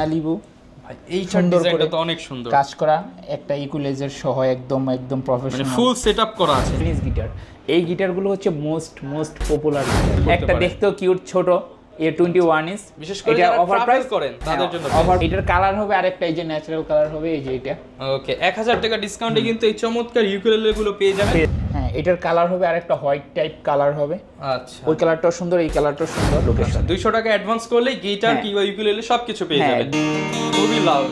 Malibu ভাই এই সুন্দর ডিজাইনটা তো অনেক সুন্দর। কাজ করা একটা ইকুলেজার সহ একদম একদম মানে প্রফেশনাল ফুল সেটআপ করা আছে। ফিনিশ গিটার এই গিটারগুলো হচ্ছে মোস্ট মোস্ট পপুলার একটা। দেখতেও কিউট ছোট এ টোয়েন্টি ওয়ান ইস বিশেষ করে এটা অফার প্রাইস করেন, তাদের জন্য অফার এটার কালার হবে আরেকটা এই যে ন্যাচারাল কালার হবে এই যে এটা। ওকে এক হাজার টাকা ডিসকাউন্টে কিন্তু এই চমৎকার ইউকুলেলে গুলো পেয়ে যাবেন। হ্যাঁ এটার কালার হবে আর একটা হোয়াইট টাইপ কালার হবে। আচ্ছা। ওই কালারটাও সুন্দর এই কালারটাও সুন্দর লোকেশন দুইশো টাকা অ্যাডভান্স করলেই গিটার। কিংবা ইউকুলেলে সবকিছু পেয়ে হ্যাঁ। যাবেন। খুবই লাউড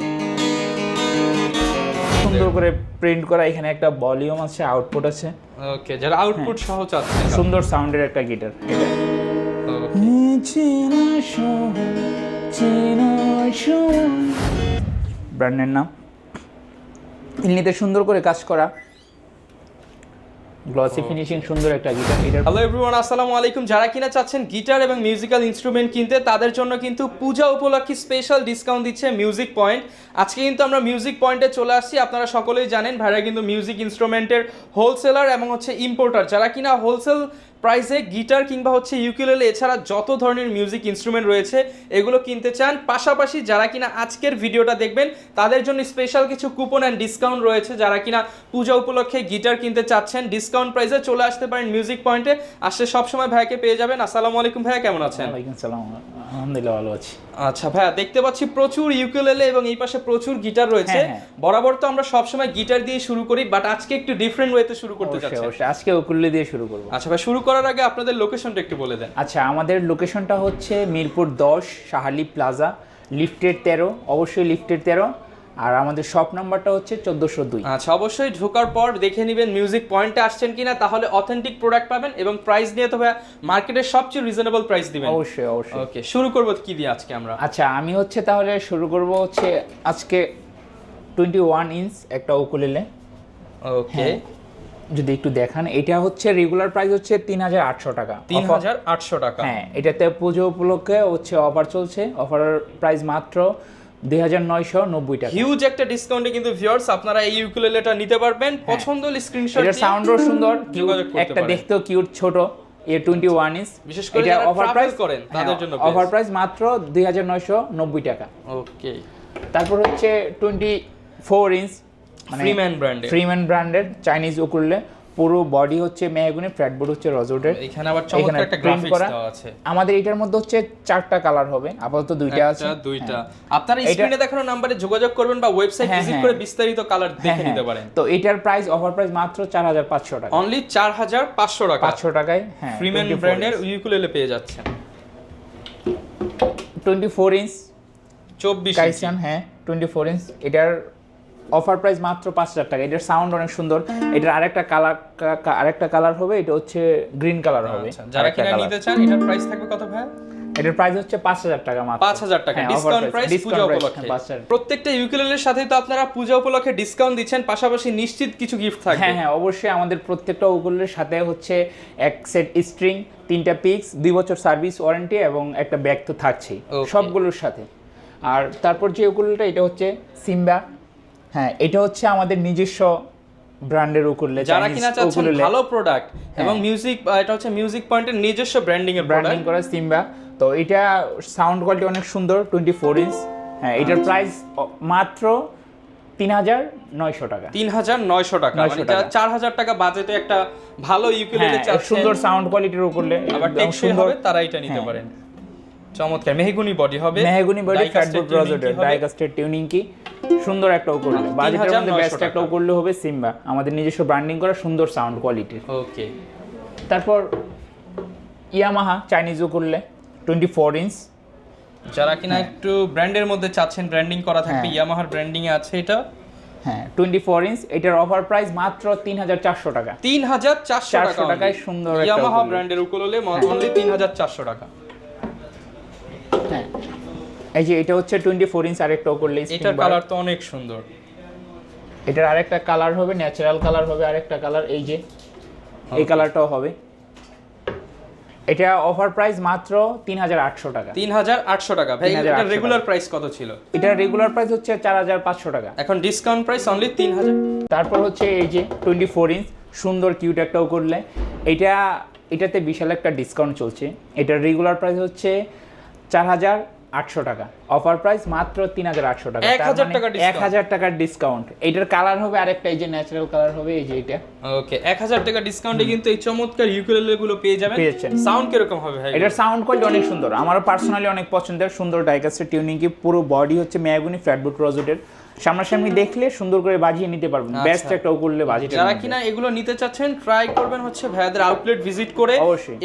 সুন্দর করে প্রিন্ট করা এখানে একটা ভলিউম আছে আউটপুট আছে। ওকে যারা আউটপুট হ্যাঁ। সহ চাচ্ছেন। সুন্দর সাউন্ডের একটা গিটার. ব্র্যান্ডের নাম ইলনিতে সুন্দর করে কাজ করা। গ্লসি ফিনিশিং সুন্দর একটা গিটার এটার হ্যালো এভরিওয়ান আসসালামু আলাইকুম। যারা কিনা চাচ্ছেন গিটার এবং মিউজিক্যাল ইনস্ট্রুমেন্ট কিনতে তাদের জন্য কিন্তু পূজা উপলক্ষে স্পেশাল ডিসকাউন্ট দিচ্ছে মিউজিক পয়েন্ট আজকে কিন্তু আমরা মিউজিক পয়েন্টে চলে আসছি। আপনারা সকলেই জানেন ভাইরা কিন্তু মিউজিক ইনস্ট্রুমেন্টের হোলসেলার এবং হচ্ছে ইম্পোর্টার যারা কিনা হোলসেল প্রাইসে গিটার কিংবা হচ্ছে ইউকুলেলে এছাড়া যত ধরনের মিউজিক ইনস্ট্রুমেন্ট রয়েছে এগুলো কিনতে চান। পাশাপাশি যারা কিনা আজকের ভিডিওটা দেখবেন তাদের জন্য স্পেশাল কিছু কুপন অ্যান্ড ডিসকাউন্ট রয়েছে। যারা কিনা পূজা উপলক্ষে গিটার কিনতে চাচ্ছেন ডিসকাউন্ট প্রাইসে চলে আসতে পারেন মিউজিক পয়েন্টে আসলে সবসময় ভাইয়াকে পেয়ে যাবেন। আসসালামু আলাইকুম ভাইয়া কেমন আছেন? আলহামদুলিল্লাহ ভালো আছি। আচ্ছা ভাইয়া দেখতে পাচ্ছি প্রচুর ইউকুলেলে এবং এই পাশে প্রচুর গিটার রয়েছে। হ্যাঁ, হ্যাঁ। বরাবর তো আমরা সবসময় গিটার দিয়ে শুরু করি বাট আজকে একটু ডিফারেন্ট ওয়েতে শুরু করতে চাচ্ছি। আজকে উকুল্লে দিয়ে শুরু করব। আচ্ছা ভাই শুরু করার আগে আপনাদের লোকেশনটা একটু বলে দেন। আচ্ছা আমাদের লোকেশনটা হচ্ছে মিরপুর দশ শাহালি প্লাজা লিফটের তেরো অবশ্যই লিফটের তেরো। আর আমাদের শপ নাম্বারটা হচ্ছে চোদ্দোশো দুই। আচ্ছা অবশ্যই ঢোকার পর দেখে নেবেন মিউজিক পয়েন্টে আসছেন কিনা তাহলে অথেন্টিক প্রোডাক্ট পাবেন এবং প্রাইস নিয়ে তো ভাই মার্কেটের সবচেয়ে রিজনেবল প্রাইস দিবেন। অবশ্যই অবশ্যই। ওকে শুরু করব কি দিয়ে আজকে আমরা? আচ্ছা আমি হচ্ছে তাহলে শুরু করব হচ্ছে আজকে টোয়েন্টি ওয়ান ইঞ্চ একটা উকুলেলে ওকে যদি একটু দেখান এটা হচ্ছে রেগুলার প্রাইস হচ্ছে তিন হাজার আটশো টাকা। তিন হাজার আটশো টাকা। হ্যাঁ এটাতে পুজো উপলক্ষে হচ্ছে অফার চলছে। অফারের প্রাইস মাত্র দুই হাজার নয়শো নব্বই টাকা। হিউজ একটা ডিসকাউন্টে কিন্তু ভিউয়ার্স আপনারা এই ইউকুলেলেটা নিতে পারবেন। পছন্দ হলে স্ক্রিনশট এটার সাউন্ডও সুন্দর একটা। দেখতেও কিউট ছোট। এ টোয়েন্টি ওয়ান ইঞ্চ বিশেষ করে যারা travel করেন, তাদের জন্য অফার প্রাইস মাত্র দুই হাজার নয়শো নব্বই টাকা। ওকে তারপর হচ্ছে টোয়েন্টি ফোর ইঞ্চ ফ্রিম্যান ব্র্যান্ডে ফ্রিম্যান ব্র্যান্ডের চাইনিজ উকুললে পুরো বডি হচ্ছে মেহগুনি ফ্ল্যাটবোর্ড হচ্ছে রজোডের। এখানে আবার চমৎকার একটা গ্রাফিক্স দেওয়া আছে। আমাদের এটার মধ্যে হচ্ছে চারটা কালার হবে আপাতত দুইটা আছে। একটা দুইটা। হ্যাঁ। আপনারা স্ক্রিনে দেখানো নাম্বারে যোগাযোগ করবেন বা ওয়েবসাইট হ্যাঁ, ভিজিট হ্যাঁ। করে বিস্তারিত কালার হ্যাঁ, দেখে হ্যাঁ। নিতে পারেন। তো এটার প্রাইস অফার প্রাইস মাত্র চার হাজার পাঁচশো টাকা। অনলি চার হাজার পাঁচশো টাকা। পাঁচশো টাকায় হ্যাঁ ফ্রিম্যান ব্র্যান্ডের ইউকুলেলে পেয়ে যাচ্ছেন। টোয়েন্টি ফোর ইঞ্চ চব্বিশ কাইসান হ্যাঁ টোয়েন্টি ফোর ইঞ্চ এটার অফার প্রাইস মাত্র পাঁচ হাজার টাকা। এটার সাউন্ড অনেক সুন্দর। এটার আরেকটা কালার আরেকটা কালার হবে এটা হচ্ছে গ্রিন কালার হবে। আচ্ছা, যারা কিনা নিতে চান এটার প্রাইস থাকবে কত ভাই? এটার প্রাইস হচ্ছে পাঁচ হাজার টাকা মাত্র। পাঁচ হাজার টাকা। হ্যাঁ, ডিসকাউন্ট প্রাইস পূজা উপলক্ষে। হ্যাঁ। প্রত্যেকটা ইউকুলেলের সাথে তো আপনারা পূজা উপলক্ষে ডিসকাউন্ট দিচ্ছেন পাশাপাশি নিশ্চিত কিছু গিফট থাকবে। হ্যাঁ হ্যাঁ অবশ্যই আমাদের প্রত্যেকটা ওগুলোর সাথে হচ্ছে এক সেট স্ট্রিং তিনটা পিক্স দুই বছর সার্ভিস ওয়ারেন্টি এবং একটা ব্যাগ তো থাকছেই. সবগুলোর সাথে। আর তারপর যে ওগুলোটা এটা হচ্ছে সিম্বা। হ্যাঁ এটা হচ্ছে আমাদের নিজস্ব ব্র্যান্ডের উকুলে যারা কিনা চাচ্ছেন ভালো প্রোডাক্ট এবং মিউজিক এটা হচ্ছে মিউজিক পয়েন্টের নিজস্ব ব্র্যান্ডিং এর ব্র্যান্ডিং করা সিম্বা। তো এটা সাউন্ড কোয়ালিটি অনেক সুন্দর টোয়েন্টি ফোর ইঞ্চ হ্যাঁ এটার প্রাইস মাত্র তিন হাজার নয়শো টাকা। তিন হাজার নয়শো টাকা। 900 মানে। চার হাজার টাকা বাজেটে একটা ভালো ইউকুলেলে হ্যাঁ সুন্দর সাউন্ড কোয়ালিটির উপরে আবার টেকসই হবে তারা এটা নিতে হ্যাঁ। পারেন। চমৎকার। মেহগুনি বডি হবে। মেহগুনি বডি ফ্যাটবোর্ড হবে? ডাইকাস্টের টিউনিং কি? সুন্দর একটা করলে বাজেটের মধ্যে বেস্ট একটা। করলে হবে সিম্বা। আমাদের নিজস্ব ব্র্যান্ডিং করা সুন্দর সাউন্ড কোয়ালিটির ওকে। তারপর ইয়ামাহা চাইনিজ করলে টোয়েন্টি ফোর ইঞ্চ যারা কিনা একটু ব্র্যান্ডের মধ্যে চাচ্ছেন ব্র্যান্ডিং করা থাকবে হ্যাঁ। ইয়ামাহার ব্র্যান্ডিং এ আছে এটা? হ্যাঁ টোয়েন্টি ফোর ইঞ্চ এটার অফার প্রাইস মাত্র তিন হাজার চারশো টাকা। তিন হাজার চারশো 400 টাকায় সুন্দর ইয়ামাহা। ব্র্যান্ডের উকুলেলে অনলি তিন হাজার চারশো টাকা। হ্যাঁ। এই যে এটা হচ্ছে টোয়েন্টি ফোর ইঞ্চ আরেকটা করলে এটার কালার তো অনেক সুন্দর। এটার আরেকটা কালার হবে ন্যাচারাল কালার হবে আরেকটা কালার এই যে এই কালারটাও হবে। এটা অফার প্রাইস মাত্র তিন হাজার আটশো টাকা। তিন হাজার আটশো টাকা। ভাই 3800 এটার রেগুলার প্রাইস কত ছিল? এটার রেগুলার প্রাইস হচ্ছে চার হাজার পাঁচশো টাকা। এখন ডিসকাউন্ট প্রাইস অনলি তিন হাজার। তারপর হচ্ছে এই যে টোয়েন্টি ফোর ইঞ্চ সুন্দর কিউট একটাও করলে এটা এটাতে বিশাল একটা ডিসকাউন্ট চলছে। এটার রেগুলার প্রাইস হচ্ছে চার হাজার আটশো টাকা। অফার প্রাইস মাত্র তিন হাজার আটশো টাকা। 1000 তার টাকা এক হাজার টাকার ডিসকাউন্ট এটার কালার হবে আরেকটা এই যে ন্যাচারাল কালার হবে এই যে এটা। ওকে এক হাজার টাকা ডিসকাউন্টে কিন্তু এই চমৎকার ইউকুলেলে গুলো পেয়ে যাবেন। পেয়েছেন। সাউন্ড কীরকম হবে ভাই? এটার সাউন্ড কোয়ালিটি অনেক সুন্দর। আমার পার্সোনালি অনেক পছন্দের সুন্দর ডাইকাস্টের টিউনিং কি পুরো বডি হচ্ছে ম্যাগুনি ফ্ল্যাটবুট রোজেটের সামনাসামনি দেখলে সুন্দর করে বাজিয়ে নিতে পারবেন। আচ্ছা। বেস্ট একটা করলে বাজিয়ে যারা কিনা এগুলো নিতে চাচ্ছেন ট্রাই করবেন হচ্ছে ভাইয়াদের আউটলেট ভিজিট করে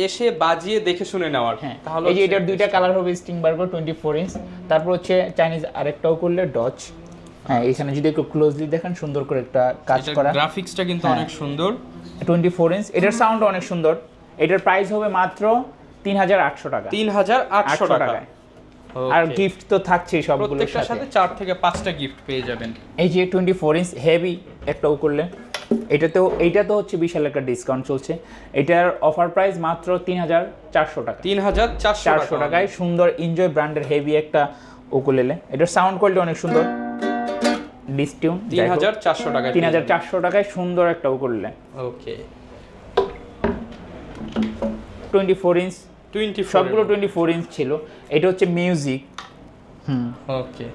এসে বাজিয়ে দেখে শুনে নেওয়ার। হ্যাঁ। তাহলে এই যে এটার দুইটা কালার হবে Steinberger twenty four inch তারপর হচ্ছে চাইনিজ আরেকটাও করলে ডচ হ্যাঁ এখানে যদি একটু ক্লোজলি দেখেন সুন্দর করে একটা কাজ করা। গ্রাফিক্সটা কিন্তু হ্যাঁ। অনেক সুন্দর। টোয়েন্টি ফোর ইঞ্চ এটার সাউন্ড অনেক সুন্দর। এটার প্রাইস হবে মাত্র তিন হাজার আটশো টাকা। তিন হাজার আটশো টাকা। আর গিফট তো থাকছেই সবগুলোর প্রত্যেকটার সাথে। সাথে চার থেকে পাঁচটা গিফট পেয়ে যাবেন। এই যে টোয়েন্টি ফোর ইঞ্চ হেভি একটাও করলে এটাতেও এইটা তো হচ্ছে বিশাল একটা ডিসকাউন্ট চলছে। এটার অফার প্রাইস মাত্র তিন হাজার চারশো টাকা। তিন হাজার চারশো টাকায় সুন্দর এনজয় ব্র্যান্ডের হেভি একটা উকুলেলে। এটার সাউন্ড কোয়ালিটি অনেক সুন্দর। ডিসটিউন তিন হাজার চারশো টাকা তিন হাজার চারশো টাকায় সুন্দর একটা ukulele. Okay twenty four inch twenty সবগুলো টোয়েন্টি ফোর ইঞ্চ ছিল। এটা হচ্ছে মিউজিক হুম। ওকে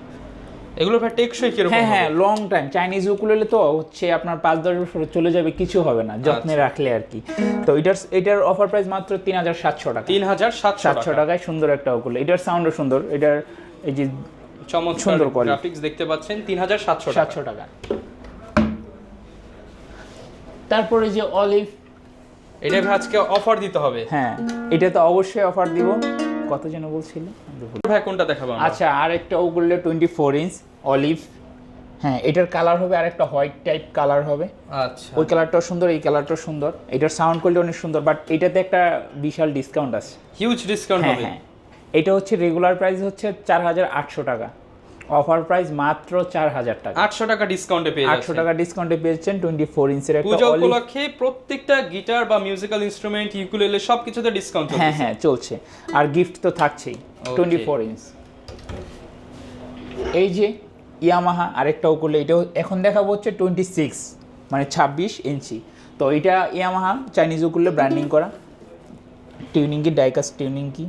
এগুলো ভাই টেকসই কীরকম হ্যাঁ হ্যাঁ লং টাইম চাইনিজ উকুলেলে তো হচ্ছে আপনার পাঁচ দশ বছর চলে যাবে কিছু হবে না যত্নে আচ্ছা। রাখলে আর কি। তো এটার এটার অফার প্রাইস মাত্র তিন হাজার সাতশো টাকা। তিন হাজার সাতশো টাকায় সুন্দর একটা উকুলে এটার সাউন্ডও সুন্দর। এটার এই যে চমৎকার সুন্দর। গ্রাফিক্স দেখতে পাচ্ছেন তিন হাজার সাতশো সাতশো টাকা। তারপরে যে অলিভ এটা ভাই আজকে অফার দিতে হবে। হ্যাঁ এটা তো অবশ্যই অফার দিব। কত যেন বলছিল? ভাই কোনটা দেখাবো আচ্ছা আর একটা ওগুলো টোয়েন্টি ফোর ইঞ্চ অলিভ হ্যাঁ এটার কালার হবে আর একটা হোয়াইট টাইপ কালার হবে। আচ্ছা। ওই কালারটাও সুন্দর এই কালারটাও সুন্দর। এটার সাউন্ড কোয়ালিটি অনেক সুন্দর বাট এটাতে একটা বিশাল ডিসকাউন্ট আছে। হিউজ ডিসকাউন্ট হ্যাঁ হবে। হ্যাঁ। এটা হচ্ছে রেগুলার প্রাইস হচ্ছে চার হাজার আটশো টাকা। অফার প্রাইস মাত্র চার হাজার টাকা। আটশো টাকা ডিসকাউন্টে পেয়ে আটশো টাকা ডিসকাউন্টে পেয়েছেন টোয়েন্টি ফোর ইঞ্চের একটা পূজা উপলক্ষে প্রত্যেকটা গিটার বা মিউজিক্যাল ইনস্ট্রুমেন্ট ইউকুলেলে সবকিছুতে ডিসকাউন্ট হ্যাঁ হ্যাঁ চলছে। আর গিফট তো থাকছেই টোয়েন্টি ফোর ইঞ্চ এই যে ইয়ামাহা আরেকটাও করলে এটাও এখন দেখাবো হচ্ছে টোয়েন্টি সিক্স মানে ছাব্বিশ ইঞ্চি তো এটা ইয়ামাহা চাইনিজ করলে ব্র্যান্ডিং করা। টিউনিং কি ডাইকাস টিউনিং কি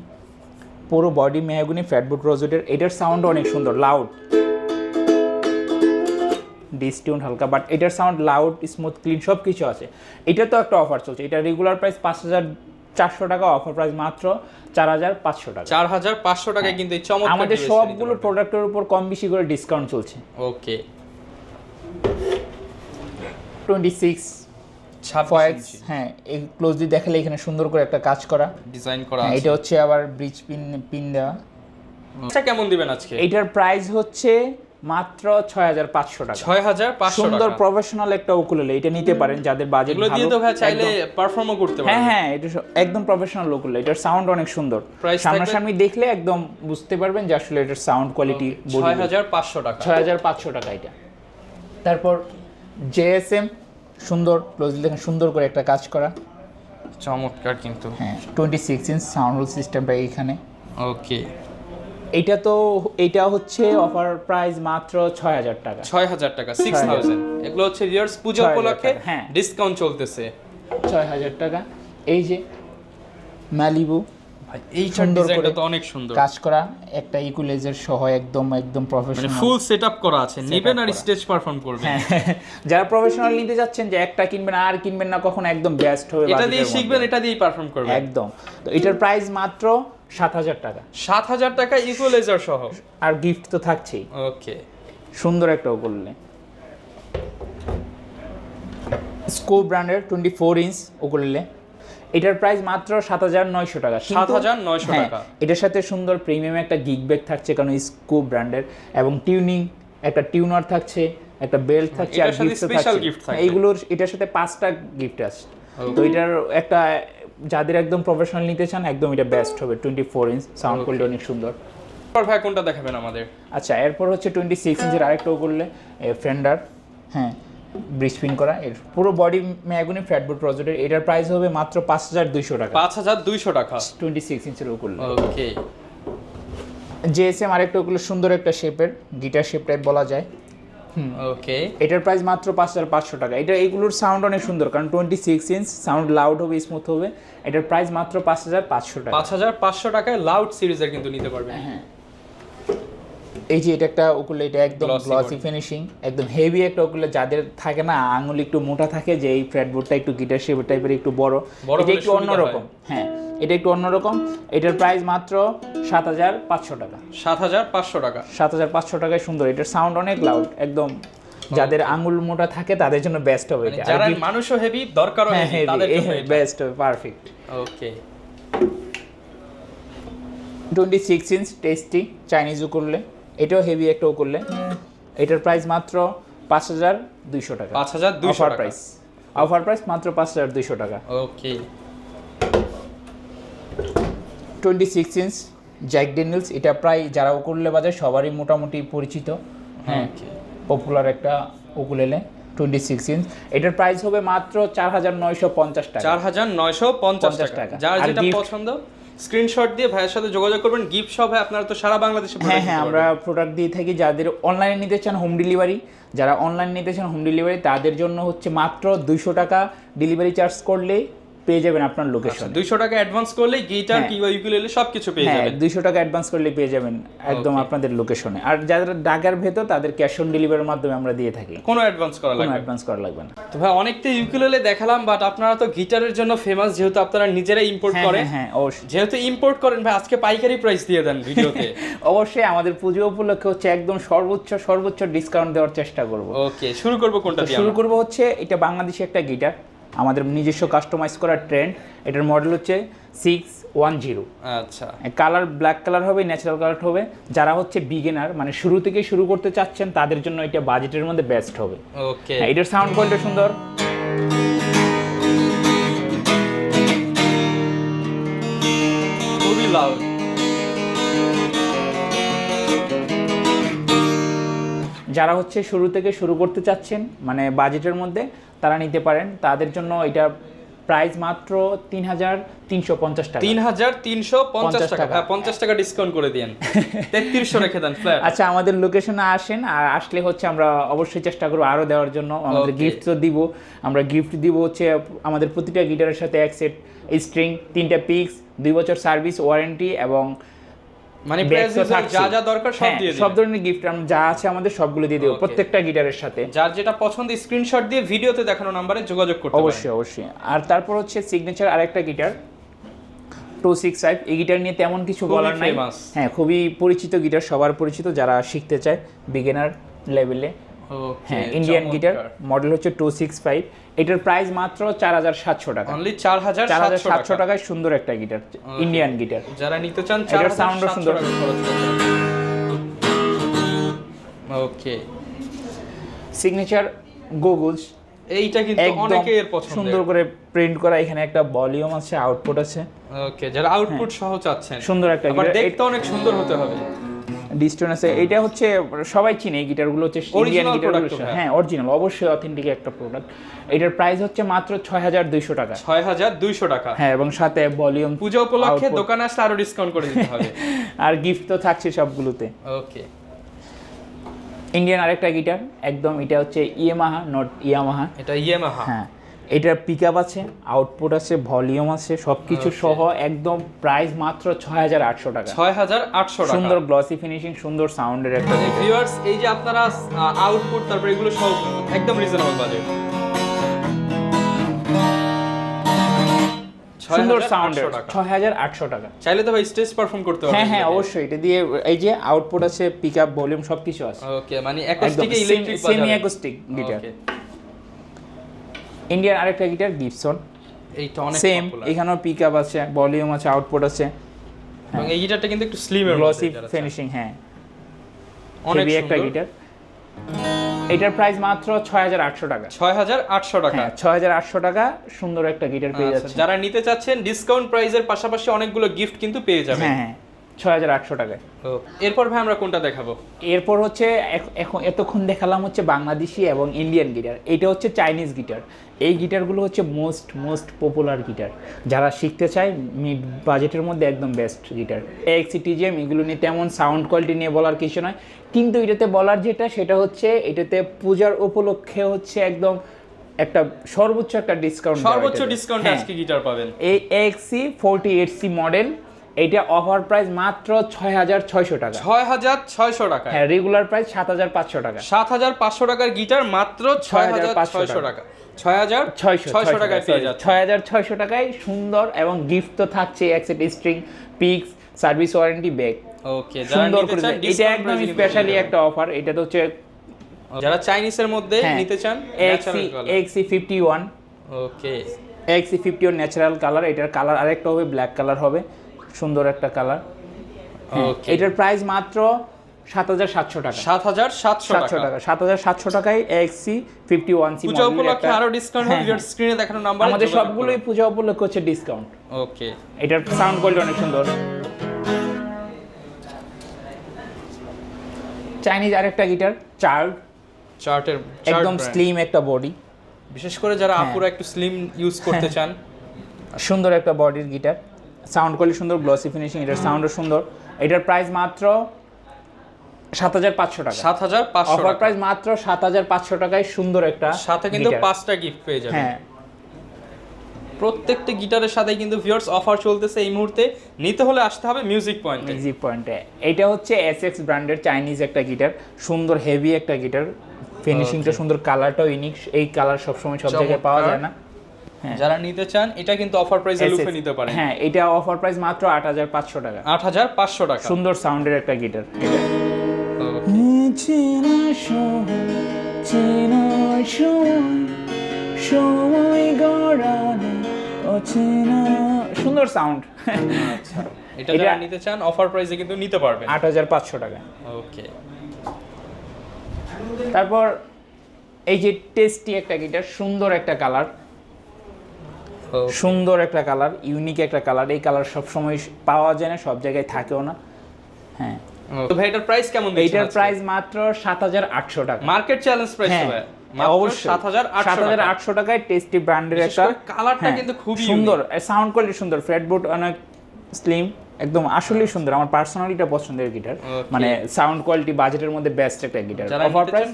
পুরো বডি মেহাগুনি ফ্যাটবুট রোজেটের এটার সাউন্ড অনেক সুন্দর লাউড ডিসটিউন হালকা বাট এটার সাউন্ড লাউড স্মুথ ক্লিন সব কিছু আছে। এটা তো একটা অফার চলছে এটা রেগুলার প্রাইস পাঁচ হাজার চারশো টাকা অফার প্রাইস মাত্র চার হাজার পাঁচশো টাকা। চার হাজার পাঁচশো টাকায় কিন্তু আমাদের সবগুলো প্রোডাক্টের উপর কম বেশি করে ডিসকাউন্ট চলছে। ওকে টোয়েন্টি সিক্স ফয়েক্স হ্যাঁ এই ক্লোজলি দেখালে এখানে সুন্দর করে একটা কাজ করা। ডিজাইন করা হ্যাঁ, আছে। এটা হচ্ছে আবার ব্রিজ পিন পিন দেওয়া। আচ্ছা কেমন দিবেন আজকে? এটার প্রাইস হচ্ছে মাত্র ছয় হাজার পাঁচশো টাকা। ছয় হাজার পাঁচশো সুন্দর প্রফেশনাল একটা উকুলেলে এটা নিতে পারেন যাদের বাজেট এগুলো দিয়ে তো ভাই চাইলে পারফর্মও করতে হ্যাঁ হ্যাঁ এটা একদম প্রফেশনাল উকুলে এটার সাউন্ড অনেক সুন্দর। সামনাসামনি দেখলে একদম বুঝতে পারবেন যে আসলে এটার সাউন্ড কোয়ালিটি ছয় হাজার পাঁচশো টাকা। ছয় হাজার পাঁচশো টাকা এটা। তারপর জেএসএম সুন্দর ক্লোজলি দেখেন সুন্দর করে একটা কাজ করা। চমৎকার কিন্তু। হ্যাঁ টোয়েন্টি সিক্স ইঞ্চ সাউন্ড সিস্টেমটা এইখানে। ওকে। এইটা তো এইটা হচ্ছে অফার প্রাইস মাত্র ছয় হাজার টাকা। ছয় হাজার টাকা সিক্স 6,000 থাউজেন্ড এগুলো হচ্ছে রিয়ার্স পুজো উপলক্ষে হ্যাঁ। ডিসকাউন্ট চলতেছে। ছয় হাজার টাকা। এই যে ম্যালিবু ভাই এইটার সুন্দর ডিজাইনটা করে তো অনেক সুন্দর। কাজ করা একটা ইকুলেজার সহ একদম একদম মানে প্রফেশনাল ফুল সেটআপ করা আছে নেবেন আর স্টেজ পারফর্ম করবেন। হ্যাঁ যারা প্রফেশনাল নিতে যাচ্ছেন যে একটা কিনবেন আর কিনবেন না কখন একদম বেস্ট হবে এটা দিয়ে শিখবেন এটা দিয়েই পারফর্ম করবেন। একদম। তো এটার প্রাইস মাত্র সাত হাজার টাকা। সাত হাজার টাকা ইকুয়ালাইজার সহ। আর গিফট তো থাকছেই। ওকে সুন্দর একটা করলে স্কোপ ব্র্যান্ডের টোয়েন্টি ফোর ইঞ্চ ওগুলো এটার প্রাইস মাত্র সাত হাজার নয়শো টাকা। সাত হাজার নয়শো টাকা। এটার সাথে সুন্দর প্রিমিয়াম একটা গিগ ব্যাগ থাকছে কারণ স্কোপ ব্র্যান্ডের এবং টিউনিং একটা টিউনার থাকছে একটা বেল্ট থাকছে আর গিফট থাকছে। এইগুলোর এটার সাথে পাঁচটা গিফট আছে। তো এটার একটা যাদের একদম প্রফেশনাল নিতে চান একদম এটা বেস্ট হবে। Twenty four inch sound quality অনেক সুন্দর। ভাই কোনটা দেখাবেন আমাদের? আচ্ছা এরপর হচ্ছে টোয়েন্টি সিক্স ইঞ্চের আরেকটাও করলে ফ্রেন্ডার হ্যাঁ ব্রিজ পিন করা। এর পুরো বডি ম্যাগুনি ফ্যাটবুট প্রজেক্টের এটার প্রাইস হবে মাত্র পাঁচ হাজার দুইশো টাকা। পাঁচ হাজার দুইশো টাকা। টোয়েন্টি সিক্স ইঞ্চের করলে ওকে জেএসএম আরেকটা ওগুলো সুন্দর একটা শেপের গিটার শেপ টাইপ বলা যায়। ওকে এটার প্রাইস মাত্র পাঁচ হাজার পাঁচশো টাকা। এটা এগুলোর সাউন্ড অনেক সুন্দর। কারণ twenty six inch sound loud হবে স্মুথ হবে। এটার প্রাইস মাত্র পাঁচ হাজার পাঁচশো টাকা। পাঁচ হাজার পাঁচশো টাকায় লাউড সিরিজের কিন্তু নিতে পারবেন। হ্যাঁ। এই যে এটা একটা উকুলে এটা একদম গ্লসি ফিনিশিং একদম হেভি একটা উকুলে যাদের থাকে না আঙুল একটু মোটা থাকে যে এই ফ্রেডবোর্ডটা একটু গিটার শেপ টাইপের একটু বড় এটা একটু অন্যরকম। হ্যাঁ। এটা একটু অন্যরকম। এটার প্রাইস মাত্র সাত হাজার পাঁচশো টাকা। সাত হাজার পাঁচশো টাকা। সাত হাজার পাঁচশো টাকায় সুন্দর। এটার সাউন্ড অনেক লাউড একদম যাদের আঙুল মোটা থাকে তাদের জন্য বেস্ট হবে মানে এটা। যারা মানুষও হেভি দরকারও হ্যাঁ হেভি তাদের জন্য বেস্ট হবে perfect okay twenty six inch tasty Chinese করলে এটাও হেভি একটা করলে। এটার প্রাইস মাত্র পাঁচ হাজার দুইশো টাকা। পাঁচ হাজার দুইশো প্রাইস অফার প্রাইস মাত্র পাঁচ হাজার দুইশো টাকা। Okay twenty six inch Jack Daniels এটা প্রায় যারা উকুলে বাজায় সবারই মোটামুটি পরিচিত। হ্যাঁ পপুলার একটা উকুলেলে টোয়েন্টি সিক্স ইঞ্চ এটার প্রাইস হবে মাত্র চার হাজার নয়শো পঞ্চাশ টাকা। চার হাজার নয়শো পঞ্চাশ টাকা। যার যেটা পছন্দ স্ক্রিনশট দিয়ে ভাইয়ের সাথে যোগাযোগ করবেন গিফট সব হয় আপনারা তো সারা বাংলাদেশে হ্যাঁ হ্যাঁ আমরা প্রোডাক্ট দিয়ে থাকি যাদের অনলাইনে নিতে চান হোম ডেলিভারি যারা অনলাইন নিতে চান হোম ডেলিভারি তাদের জন্য হচ্ছে মাত্র দুইশো টাকা ডেলিভারি চার্জ করলে পেয়ে যাবেন আপনার লোকেশন দুইশো টাকা অ্যাডভান্স করলে গিটার। কিংবা ইউকুলেলে সবকিছু পেয়ে হ্যাঁ যাবেন। দুইশো টাকা অ্যাডভান্স করলে পেয়ে যাবেন একদম আপনাদের লোকেশনে আর যারা ঢাকার ভেতর তাদের ক্যাশ অন ডেলিভারির মাধ্যমে আমরা দিয়ে থাকি। কোনো অ্যাডভান্স করা লাগবে না। অ্যাডভান্স করা লাগবে না। তো ভাই অনেকটা ইউকুলেলে দেখালাম বাট আপনারা তো গিটারের জন্য ফেমাস যেহেতু আপনারা নিজেরাই ইম্পোর্ট হ্যাঁ করেন। হ্যাঁ, হ্যাঁ অবশ্যই। যেহেতু ইম্পোর্ট করেন ভাই আজকে পাইকারি প্রাইস দিয়ে দেন ভিডিওতে অবশ্যই আমাদের পুজো উপলক্ষে হচ্ছে একদম সর্বোচ্চ সর্বোচ্চ ডিসকাউন্ট দেওয়ার চেষ্টা করব। ওকে শুরু করব কোনটা দিয়ে শুরু? করব হচ্ছে এটা বাংলাদেশি একটা গিটার আমাদের নিজস্ব কাস্টমাইজ করা ট্রেন্ড এটার মডেল হচ্ছে সিক্স ওয়ান জিরো আচ্ছা। কালার ব্ল্যাক কালার হবে ন্যাচারাল কালার হবে। যারা হচ্ছে বিগিনার মানে শুরু থেকে শুরু করতে চাচ্ছেন তাদের জন্য এটা বাজেটের মধ্যে বেস্ট হবে। ওকে হ্যাঁ, এটার সাউন্ড কোয়ালিটি সুন্দর। যারা হচ্ছে শুরু থেকে শুরু করতে চাচ্ছেন মানে বাজেটের মধ্যে তারা নিতে পারেন। তাদের জন্য এটা প্রাইস মাত্র তিন হাজার তিনশো পঞ্চাশ টাকা। তিন হাজার তিনশো পঞ্চাশ টাকা। পঞ্চাশ টাকা ডিসকাউন্ট করে দিন তেত্রিশশো রেখে দেন ফ্ল্যাট আচ্ছা আমাদের লোকেশনে আসেন আর আসলে হচ্ছে আমরা অবশ্যই চেষ্টা করব আরও দেওয়ার জন্য। আমাদের গিফট তো দিব। আমরা গিফট দিব হচ্ছে আমাদের প্রতিটা গিটারের সাথে এক সেট স্ট্রিং তিনটা পিক্স দুই বছর সার্ভিস ওয়ারেন্টি এবং মানে। যা যা দরকার সব হ্যাঁ, দিয়ে সব ধরনের গিফট যা আছে আমাদের সবগুলো দিয়ে দেবো। প্রত্যেকটা গিটারের সাথে। যার যেটা পছন্দ স্ক্রিনশট দিয়ে ভিডিওতে দেখানো নাম্বারে যোগাযোগ করতে অবশ্যই অবশ্যই। আর তারপর হচ্ছে সিগনেচার আরেকটা গিটার টু সিক্স ফাইভ এই গিটার নিয়ে তেমন কিছু বলার নাই। হ্যাঁ খুবই পরিচিত গিটার সবার পরিচিত যারা শিখতে চায় বিগিনার লেভেলে হ্যাঁ ইন্ডিয়ান গিটার মডেল হচ্ছে টু সিক্স ফাইভ এটার প্রাইস মাত্র চার হাজার সাতশো টাকা। অনলি চার হাজার চার হাজার সাতশো টাকায় সুন্দর একটা গিটার ইন্ডিয়ান গিটার যারা নিতে চান এটার সুন্দর। ওকে সিগনেচার গোগলস এইটা কিন্তু অনেকের পছন্দ সুন্দর করে প্রিন্ট করা। এখানে একটা ভলিউম আছে আউটপুট আছে। ওকে যারা আউটপুট সহ চাচ্ছেন। সুন্দর একটা। দেখতে অনেক সুন্দর হতে হবে। ডিস্টোন আছে। এটা হচ্ছে সবাই চিনে এই গিটারগুলো হচ্ছে ইন্ডিয়ান গিটারগুলো। হ্যাঁ অরিজিনাল অবশ্যই অথেন্টিক একটা প্রোডাক্ট এটার প্রাইস হচ্ছে মাত্র ছয় হাজার দুইশো টাকা। ছয় হাজার দুইশো টাকা। হ্যাঁ এবং সাথে ভলিউম পুজো উপলক্ষে দোকানে আসলে আরও ডিসকাউন্ট করে দিতে হবে। আর গিফট তো থাকছে সবগুলোতে। ওকে ইন্ডিয়ান আরেকটা গিটার একদম এটা হচ্ছে ইয়েমাহা নট ইয়ামাহা এটা ইয়ামাহা হ্যাঁ। এটার পিক আছে আউটপুট আছে ভলিউম আছে সব কিছু সহ একদম প্রাইস মাত্র ছয় হাজার আটশো টাকা। ছয় হাজার আটশো টাকা। সুন্দর গ্লসি ফিনিশিং সুন্দর সাউন্ডের একটা ভিউয়ার্স এই যে আপনারা আউটপুট তারপরে এগুলো সব একদম রিজনেবল বাজেট সুন্দর সাউন্ডের ছয় হাজার আটশো টাকা। চাইলে তো ভাই স্টেজ পারফর্ম করতে পারবেন হ্যাঁ হ্যাঁ অবশ্যই। এটা দিয়ে এই যে আউটপুট আছে পিক আপ ভলিউম সব কিছু আছে। ওকে মানে একদম acoustic electric semi acoustic guitar Indian আরেকটা গিটার গিবসন এইটা অনেক সেম এখানেও পিক আপ আছে ভলিউম আছে আউটপুট আছে। এবং এই গিটারটা কিন্তু একটু স্লিমের গ্লসি ফিনিশিং হ্যাঁ। অনেক একটা গিটার এটার প্রাইস মাত্র ছয় হাজার আটশো টাকা। ছয় হাজার আটশো টাকা। হ্যাঁ ছয় হাজার আটশো টাকা সুন্দর একটা গিটার পেয়ে আচ্ছা, যাচ্ছে যারা নিতে চাচ্ছেন ডিসকাউন্ট প্রাইজের পাশাপাশি অনেকগুলো গিফট কিন্তু পেয়ে যাবেন। হ্যাঁ হ্যাঁ। ছয় হাজার আটশো টাকায়। এরপর ভাই আমরা কোনটা দেখাবো? এরপর হচ্ছে এখন এতক্ষণ দেখালাম হচ্ছে বাংলাদেশি এবং ইন্ডিয়ান গিটার। এটা হচ্ছে চাইনিজ গিটার। এই গিটারগুলো হচ্ছে মোস্ট মোস্ট পপুলার গিটার। যারা শিখতে চায় মিড বাজেটের মধ্যে একদম বেস্ট গিটার। এক্সি টিজিএম এগুলো নিয়ে তেমন সাউন্ড কোয়ালিটি নিয়ে বলার কিছু নয়। কিন্তু এটাতে বলার যেটা সেটা হচ্ছে এটাতে পূজার উপলক্ষে হচ্ছে একদম একটা সর্বোচ্চ একটা ডিসকাউন্ট সর্বোচ্চ ডিসকাউন্ট আজকে গিটার পাবেন। এই XC forty eight C model এইটা অফার প্রাইস মাত্র ছয় হাজার ছয়শো টাকা। ছয় হাজার ছয়শো টাকা। হ্যাঁ রেগুলার প্রাইস সাত হাজার পাঁচশো টাকা। সাত হাজার পাঁচশো টাকার গিটার মাত্র ছয় হাজার 6,500 ছয়শো টাকা। ছয় হাজার ছয়শো ছয়শো টাকায় পেয়ে যাচ্ছে ছয় হাজার ছয়শো টাকায় সুন্দর এবং গিফট তো থাকছে একসেট string picks service warranty bag okay সুন্দর করে এটা একদম স্পেশালি একটা অফার এটা তো হচ্ছে যারা চাইনিজের মধ্যে হ্যাঁ, নিতে চান XC XC fifty one okay XC fifty one natural colour এটার কালার আরেকটা হবে ব্ল্যাক কালার হবে। সুন্দর একটা কালার। এটার প্রাইস মাত্র সাত হাজার সাতশো টাকা। সাত হাজার সাতশো টাকা। সাত হাজার সাতশো টাকায় XC fifty one C Puja উপলক্ষে আরও ডিসকাউন্ট হ্যাঁ, স্ক্রিনে দেখানো নাম্বার আমাদের সবগুলোই পূজা উপলক্ষে হচ্ছে ডিসকাউন্ট ওকে এটার সাউন্ড কোয়ালিটি অনেক সুন্দর। চাইনিজ আরেকটা গিটার চার্ড চার্টের একদম স্লিম একটা বডি বিশেষ করে যারা হ্যাঁ। আপুরা একটু স্লিম ইউজ করতে চান। সুন্দর একটা বডির গিটার সাউন্ড কোয়ালিটি সুন্দর গ্লসি ফিনিশিং এটার সাউন্ডও সুন্দর। এটার প্রাইস মাত্র সাত হাজার পাঁচশো টাকা। সাত হাজার পাঁচশো অফার প্রাইস মাত্র সাত হাজার পাঁচশো টাকায় সুন্দর একটা সাথে কিন্তু পাঁচটা গিফট পেয়ে যাবেন। হ্যাঁ। প্রত্যেকটা গিটারের সাথে কিন্তু ভিউয়ার্স অফার চলতেছে এই মুহূর্তে। নিতে হলে আসতে হবে মিউজিক পয়েন্টে মিউজিক পয়েন্টে এটা হচ্ছে এস এক্স ব্র্যান্ডের চাইনিজ একটা গিটার সুন্দর হেভি একটা গিটার ফিনিশিংটা সুন্দর কালারটাও ইউনিক এই কালার সবসময় সব জায়গায় পাওয়া যায় না। যারা নিতে চান এটা কিন্তু অফার প্রাইসে লুফে নিতে পারেন। হ্যাঁ এটা অফার প্রাইস মাত্র আট হাজার পাঁচশো টাকা। আট হাজার পাঁচশো টাকা। সুন্দর সাউন্ডের একটা গিটার এটা চেনা সময় চেনা সময় সময় গড়ালে অচেনা। সুন্দর সাউন্ড আচ্ছা এটা যারা নিতে চান অফার প্রাইসে কিন্তু নিতে পারবেন। আট হাজার পাঁচশো টাকা। ওকে তারপর এই যে টেস্টি একটা গিটার সুন্দর একটা কালার সুন্দর একটা কালার ইউনিক একটা কালার এই কালার সবসময় পাওয়া যায় না সব জায়গায় থাকেও না। হ্যাঁ। তো ভাই এটার প্রাইস কেমন এইটার প্রাইস মাত্র সাত হাজার আটশো টাকা। মার্কেট চ্যালেঞ্জ প্রাইস হ্যাঁ আটশো টাকায় টেস্টি ব্র্যান্ডের বিশেষ একটা করে কালারটা হ্যাঁ, কিন্তু খুবই সুন্দর। সাউন্ড কোয়ালিটি সুন্দর। অনেক স্লিম একদম আসলেই সুন্দর। আমার পছন্দের গিটার মানে সাউন্ড কোয়ালিটি বাজেটের মধ্যে বেস্ট একটা গিটার অফার প্রাইস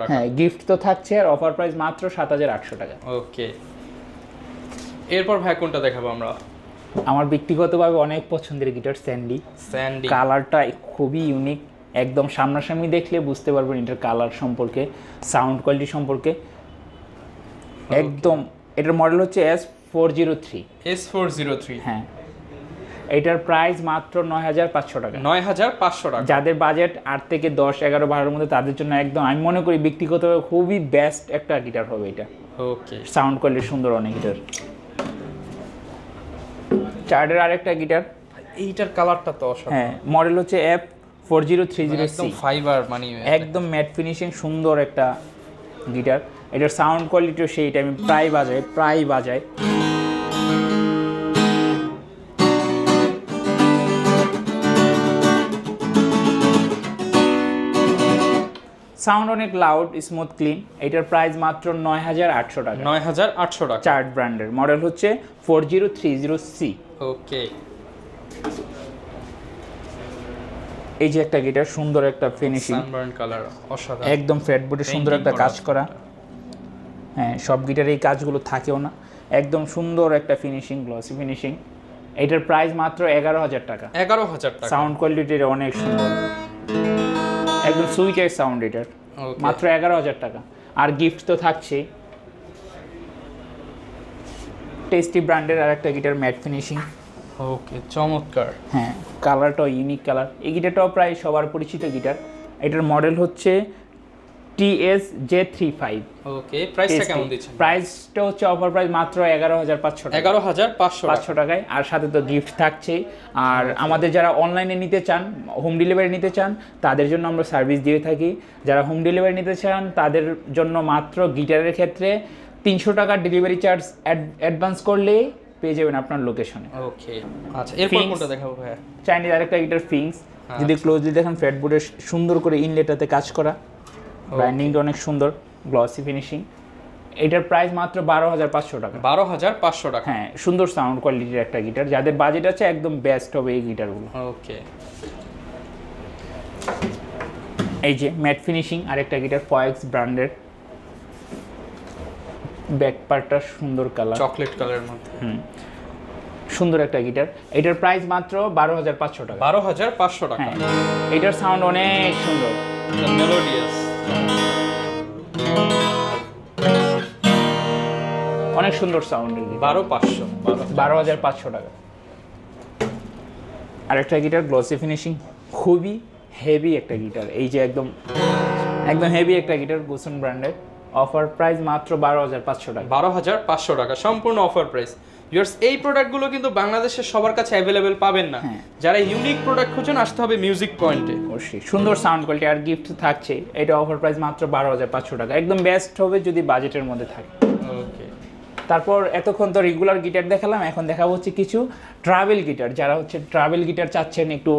টাকা। হ্যাঁ গিফট তো থাকছে আর অফার প্রাইস মাত্র সাত হাজার আটশো টাকা। ওকে এরপর ভাই কোনটা দেখাবো আমরা? আমার ব্যক্তিগতভাবে অনেক পছন্দের গিটার স্যান্ডি। স্যান্ডি। কালারটা খুবই ইউনিক একদম সামনাসামনি দেখলে বুঝতে পারবেন এটার কালার সম্পর্কে সাউন্ড কোয়ালিটি সম্পর্কে। একদম এটার মডেল হচ্ছে S four zero three S four zero three হ্যাঁ। এটার প্রাইস মাত্র নয় হাজার পাঁচশো টাকা। নয় হাজার পাঁচশো টাকা। যাদের বাজেট আট থেকে দশ এগারো বারোর মধ্যে তাদের জন্য একদম আমি মনে করি ব্যক্তিগতভাবে খুবই বেস্ট একটা গিটার হবে এটা। ওকে সাউন্ড কোয়ালিটি সুন্দর অনেক গিটার। চার্ডের আরেকটা গিটার। এইটার কালারটা তো অসাধারণ। হ্যাঁ মডেল হচ্ছে F four zero three zero একদম ফাইবার মানে একদম ম্যাট ফিনিশিং সুন্দর একটা গিটার। এটার সাউন্ড কোয়ালিটিও সেইটা আমি প্রায় বাজাই প্রায় বাজাই সাউন্ড অনেক লাউড স্মুথ ক্লিন এটার প্রাইস মাত্র নয় হাজার আটশো টাকা। নয় হাজার আটশো টাকা। চার্ট ব্র্যান্ডের মডেল হচ্ছে four zero three zero C okay এই যে একটা গিটার সুন্দর একটা ফিনিশিং সানবার্ন কালার অসাধারণ। একদম বোর্ডে সুন্দর একটা কাজ করা। হ্যাঁ সব গিটারে এই কাজগুলো থাকেও না। একদম সুন্দর একটা ফিনিশিং গ্লসি ফিনিশিং এটার প্রাইস মাত্র এগারো হাজার টাকা। এগারো হাজার টাকা। সাউন্ড কোয়ালিটির অনেক সুন্দর। একদম সুইটের সাউন্ড এটার মাত্র এগারো হাজার টাকা। আর গিফট তো থাকছেই টেস্টি ব্র্যান্ডের আর একটা গিটার ম্যাট ফিনিশিং ওকে চমৎকার। হ্যাঁ কালারটা ইউনিক কালার এই গিটারটাও প্রায় সবার পরিচিত গিটার এটার মডেল হচ্ছে TS J three five okay প্রাইসটা কেমন দিচ্ছেন? প্রাইসটা হচ্ছে অফার প্রাইস মাত্র এগারো হাজার পাঁচশো টাকা। এগারো হাজার পাঁচশো পাঁচশো টাকায়। আর সাথে তো গিফট থাকছে। আর আমাদের যারা অনলাইনে নিতে চান হোম ডেলিভারি নিতে চান তাদের জন্য আমরা সার্ভিস দিয়ে থাকি। যারা হোম ডেলিভারি নিতে চান তাদের জন্য মাত্র গিটারের ক্ষেত্রে তিনশো টাকার ডেলিভারি চার্জ অ্যাডভান্স করলেই পেয়ে যাবেন আপনার লোকেশনে ওকে আচ্ছা এরপর। কোনটা দেখাবো ভাইয়া? চাইনিজ আরেকটা গিটার ফিংস আচ্ছা। যদি ক্লোজলি দেখেন ফ্রেড বোর্ডে সুন্দর করে ইনলেটাতে কাজ করা। ব্র্যান্ডিংটা অনেক সুন্দর গ্লসি ফিনিশিং এটার প্রাইস মাত্র বারো হাজার পাঁচশো টাকা। বারো হাজার পাঁচশো টাকা? হ্যাঁ সুন্দর সাউন্ড কোয়ালিটির একটা গিটার যাদের বাজেট আছে একদম বেস্ট হবে এই গিটারগুলো ওকে এই যে ম্যাট ফিনিশিং আরেকটা গিটার ফয়েক্স ব্র্যান্ডের ব্যাক পার্টটা সুন্দর কালার চকলেট কালারের মধ্যে। হুম। সুন্দর একটা গিটার এটার প্রাইস মাত্র বারো হাজার পাঁচশো টাকা। বারো হাজার পাঁচশো টাকা। হ্যাঁ। এটার সাউন্ড অনেক সুন্দর। মেলোডিয়াস সুন্দর সাউন্ড বারো পাঁচশো বারো বারো হাজার পাঁচশো টাকা। আরেকটা গিটার গ্লসি ফিনিশিং খুবই হেভি একটা গিটার এই যে একদম একদম হেভি একটা গিটার গুসন ব্র্যান্ডের অফার প্রাইস মাত্র বারো হাজার পাঁচশো টাকা। বারো হাজার পাঁচশো টাকা সম্পূর্ণ অফার প্রাইস ইয়ার্স এই প্রোডাক্টগুলো কিন্তু বাংলাদেশের সবার কাছে অ্যাভেলেবেল পাবেন না। হ্যাঁ। যারা ইউনিক প্রোডাক্ট খুঁজেন আসতে হবে মিউজিক পয়েন্টে অবশ্যই সুন্দর সাউন্ড কোয়ালিটি আর গিফট থাকছে। এটা অফার প্রাইস মাত্র বারো হাজার পাঁচশো টাকা। একদম বেস্ট হবে যদি বাজেটের মধ্যে থাকে। ওকে তারপর এতক্ষণ তো রেগুলার গিটার দেখালাম এখন দেখাবো হচ্ছে কিছু ট্রাভেল গিটার যারা হচ্ছে ট্রাভেল গিটার চাচ্ছেন একটু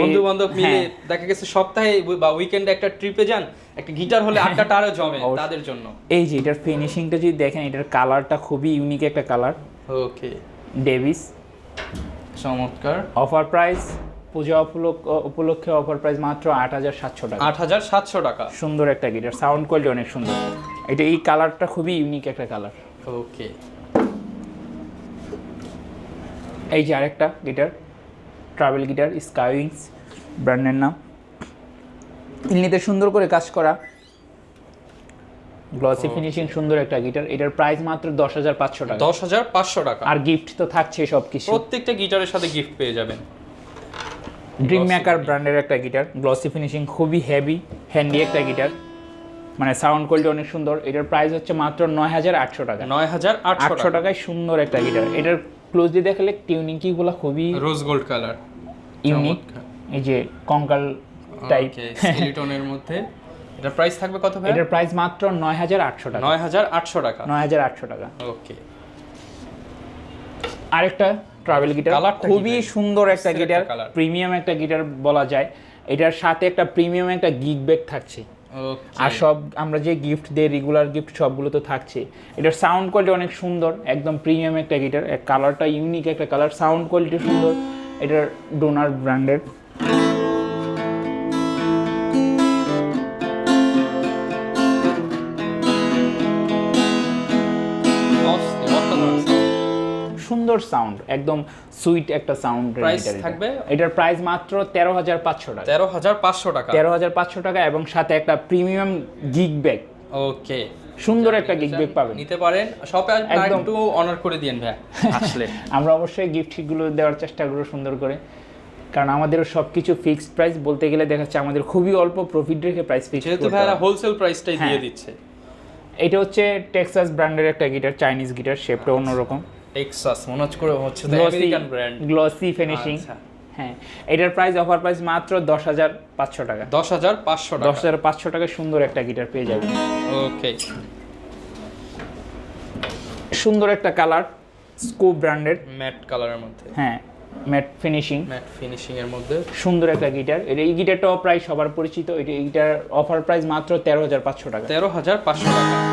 বন্ধু বান্ধব মিলে হ্যাঁ, দেখা গেছে সপ্তাহে বা উইকেন্ডে একটা ট্রিপে যান একটা গিটার হলে আড্ডাটা আরও জমে। তাদের জন্য। এই যে এটার ফিনিশিংটা যদি দেখেন এটার কালারটা খুবই ইউনিক একটা কালার ওকে ডেভিস চমৎকার। অফার প্রাইস পূজা উপলক্ষ উপলক্ষে অফার প্রাইস মাত্র আট হাজার সাতশো টাকা। আট হাজার সাতশো টাকা। সুন্দর একটা গিটার সাউন্ড কোয়ালিটি অনেক সুন্দর। এটা এই কালারটা খুবই ইউনিক একটা কালার ওকে। এই যে আরেকটা গিটার ট্রাভেল গিটার স্কাইউইংস ব্র্যান্ডের নাম তিন্নিতে সুন্দর করে কাজ করা। গ্লসি ফিনিশিং সুন্দর একটা গিটার। এটার প্রাইস মাত্র দশ হাজার পাঁচশো টাকা। দশ হাজার পাঁচশো টাকা। আর গিফট তো থাকছে সব কিছু প্রত্যেকটা গিটারের সাথে গিফট পেয়ে যাবেন। ড্রিম মেকার ব্র্যান্ডের একটা গিটার। গ্লসি ফিনিশিং খুবই হেভি হ্যান্ডি একটা গিটার। মানে সাউন্ড কোয়ালিটি অনেক সুন্দর। এটার প্রাইস হচ্ছে মাত্র নয় হাজার আটশো টাকা। নয় হাজার আটশো টাকায় সুন্দর একটা গিটার এটার ক্লোজলি দেখালে টিউনিং কিগুলো খুবই রোজ গোল্ড কালার ইউনিক এই যে কঙ্কাল টাইপ স্কেলিটনের মধ্যে। এটা প্রাইস থাকবে কত ভাই এটার প্রাইস মাত্র নয় হাজার আটশো টাকা। নয় হাজার আটশো টাকা। নয় হাজার আটশো টাকা। ওকে আরেকটা ট্রাভেল গিটার খুবই সুন্দর একটা গিটার। প্রিমিয়াম একটা গিটার বলা যায়। এটার সাথে একটা প্রিমিয়াম একটা গিগ ব্যাগ থাকছে। আর সব, আমরা যে গিফট দিয়ে রেগুলার গিফট সবগুলো তো থাকছে। এটার সাউন্ড কোয়ালিটি অনেক সুন্দর, একদম প্রিমিয়াম একটা গিটার কালারটা ইউনিক একটা কালার সাউন্ড কোয়ালিটি সুন্দর। এটার ডোনার ব্র্যান্ডের সুন্দর সাউন্ড একদম সুইট একটা সাউন্ড থাকবে? এটার প্রাইস মাত্র তেরো হাজার পাঁচশো টাকা। তেরো হাজার পাঁচশো টাকা। তেরো হাজার পাঁচশো টাকা এবং সাথে একটা প্রিমিয়াম গিগ ব্যাগ ওকে সুন্দর একটা গিগ ব্যাগ পাবেন। নিতে পারেন। শপে আসবেন একদম। একটু অনার করে দিয়েন ভাই আসলে। আমরা অবশ্যই গিফটগুলো দেওয়ার চেষ্টা করব সুন্দর করে। কারণ আমাদের সব কিছু ফিক্সড প্রাইস বলতে গেলে দেখা যাচ্ছে আমাদের খুবই অল্প প্রফিট রেখে প্রাইস ফিক্স যেহেতু ভাইরা হোলসেল প্রাইসটাই দিয়ে হ্যাঁ। দিচ্ছে। এটা হচ্ছে টেক্সাস ব্র্যান্ডের একটা গিটার চাইনিজ গিটার শেপটা অন্যরকম। টেক্সাস মনে হচ্ছে করে হচ্ছে আমেরিকান ব্র্যান্ড গ্লসি ফিনিশিং। হ্যাঁ এটার প্রাইস অফার প্রাইস মাত্র দশ হাজার পাঁচশো টাকা। দশ হাজার পাঁচশো দশ হাজার পাঁচশো সুন্দর একটা গিটার পেয়ে যাবেন। ওকে সুন্দর একটা কালার স্কোপ ব্র্যান্ডের ম্যাট কালারের মধ্যে। হ্যাঁ ম্যাট ফিনিশিং ম্যাট ফিনিশিং এর মধ্যে। সুন্দর একটা গিটার এই গিটারটাও প্রায় সবার পরিচিত। এটা এইটার অফার প্রাইস মাত্র তেরো হাজার পাঁচশো টাকা। তেরো হাজার পাঁচশো টাকা।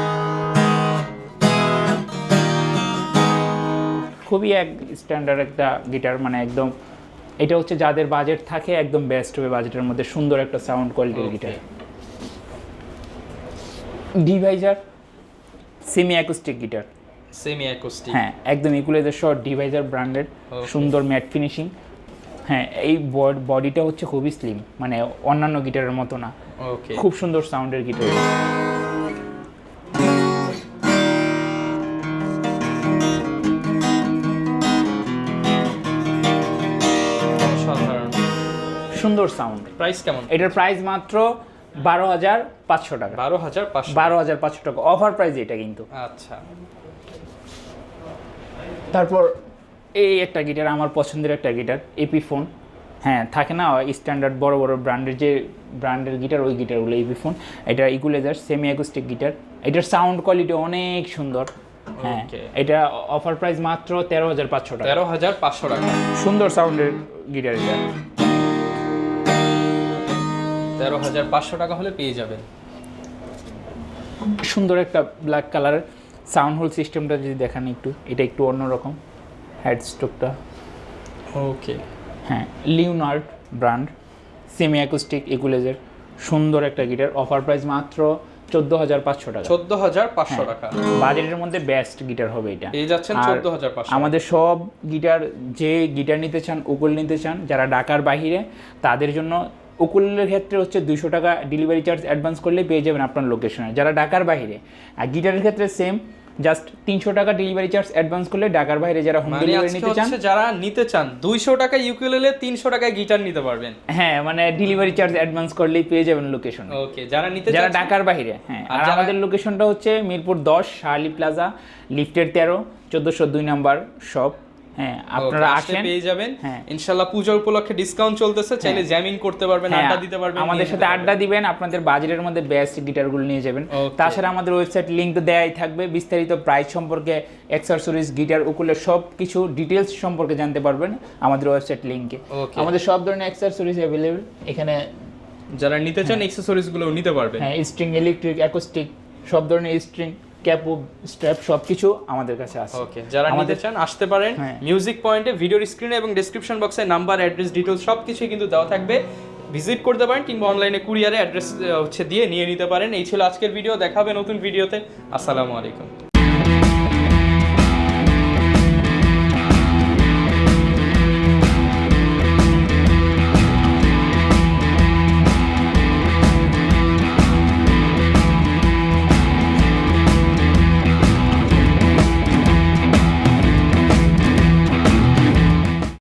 খুবই এক স্ট্যান্ডার্ড একটা গিটার মানে একদম এটা হচ্ছে যাদের বাজেট থাকে একদম বেস্ট হবে বাজেটের মধ্যে সুন্দর একটা সাউন্ড কোয়ালিটির guitar Deviser semi acoustic guitar semi acoustic হ্যাঁ একদম ইকুলাইজার শর্ট ডিভাইজার ব্র্যান্ডেড সুন্দর ম্যাট ফিনিশিং হ্যাঁ এই বডিটা হচ্ছে খুবই স্লিম মানে অন্যান্য গিটারের মতো না। ওকে খুব সুন্দর সাউন্ডের গিটার সুন্দর সাউন্ড প্রাইস কেমন? এটার প্রাইস মাত্র বারো হাজার পাঁচশো টাকা। বারো হাজার পাঁচশো। বারো হাজার পাঁচশো টাকা। অফার প্রাইস এটা কিন্তু। আচ্ছা। তারপর এই একটা গিটার আমার পছন্দের একটা গিটার এপি ফোন হ্যাঁ থাকে না স্ট্যান্ডার্ড বড় বড় ব্র্যান্ডের যে ব্র্যান্ডের গিটার ওই গিটারগুলো এপি ফোন এটা ইকুলেজার সেমি অ্যাকুস্টিক গিটার এটার সাউন্ড কোয়ালিটি অনেক সুন্দর। হ্যাঁ এটা অফার প্রাইস মাত্র তেরো হাজার পাঁচশো টাকা। তেরো হাজার পাঁচশো টাকা। সুন্দর সাউন্ডের গিটার এটা। তেরো হাজার পাঁচশো টাকা হলে পেয়ে যাবেন। সুন্দর একটা ব্ল্যাক কালারের সাউন্ড হোল সিস্টেমটা যদি দেখান একটু এটা একটু অন্যরকম হেড স্টোকটা ওকে হ্যাঁ লিওনার্ড ব্র্যান্ড সেমি অ্যাকুস্টিক ইকুলেজের সুন্দর একটা গিটার অফার প্রাইস মাত্র চোদ্দ হাজার পাঁচশো টাকা। চোদ্দ হাজার পাঁচশো টাকা। বাজেটের মধ্যে বেস্ট গিটার হবে এটা। এই যাচ্ছেন চোদ্দ হাজার পাঁচশো। আমাদের সব গিটার যে গিটার নিতে চান উকুল নিতে চান যারা ঢাকার বাহিরে তাদের জন্য উকুলের ক্ষেত্রে হচ্ছে দুশো টাকা ডেলিভারি চার্জ অ্যাডভান্স করলে পেয়ে যাবেন আপনার লোকেশনে যারা ঢাকার বাইরে আর গিটারের ক্ষেত্রে সেম জাস্ট তিনশো টাকা ডেলিভারি চার্জ অ্যাডভান্স করলে ঢাকার বাইরে যারা হোম মানে ডেলিভারি নিতে চান যারা নিতে চান দুইশো টাকা ইউকুলেলে তিনশো টাকায় গিটার নিতে পারবেন। হ্যাঁ মানে ডেলিভারি চার্জ অ্যাডভান্স করলেই পেয়ে যাবেন লোকেশন ওকে যারা নিতে যারা ঢাকার বাইরে হ্যাঁ আর আর আমাদের লোকেশনটা হচ্ছে মিরপুর দশ শার্লি প্লাজা লিফটের তেরো চোদ্দোশো দুই নাম্বার শপ হ্যাঁ আপনারা আসেন। পেয়ে যাবেন। হ্যাঁ। পূজা উপলক্ষে ডিসকাউন্ট চলতেছে চাইলে জ্যামিং করতে পারবেন হ্যাঁ, আড্ডা দিতে পারবেন আমাদের সাথে আড্ডা দিবেন আপনাদের বাজেটের মধ্যে বেস্ট গিটারগুলো নিয়ে যাবেন। তাছাড়া আমাদের ওয়েবসাইট লিঙ্ক তো দেয়াই থাকবে বিস্তারিত প্রাইস সম্পর্কে অ্যাক্সেসরিজ গিটার উকুলের সব কিছু ডিটেলস সম্পর্কে জানতে পারবেন আমাদের ওয়েবসাইট Okay. আমাদের সব ধরনের অ্যাক্সেসরিজ অ্যাভেলেবল এখানে যারা নিতে চান অ্যাক্সেসরিজগুলো নিতে পারবেন। হ্যাঁ স্ট্রিং ইলেকট্রিক অ্যাকোস্টিক সব ধরনের স্ট্রিং ক্যাপো স্ট্র্যাপ সবকিছু আমাদের কাছে আছে। ওকে যারা নিতে আমাদের- চান আসতে পারেন। মিউজিক পয়েন্টে ভিডিওর স্ক্রিনে এবং ডেসক্রিপশন বক্সে নাম্বার অ্যাড্রেস ডিটেলস সব কিছুই কিন্তু দেওয়া থাকবে। ভিজিট করতে পারেন কিংবা অনলাইনে কুরিয়ারে অ্যাড্রেস হচ্ছে দিয়ে নিয়ে নিতে পারেন। এই ছিল আজকের ভিডিও দেখাবে নতুন ভিডিওতে আসসালামু আলাইকুম।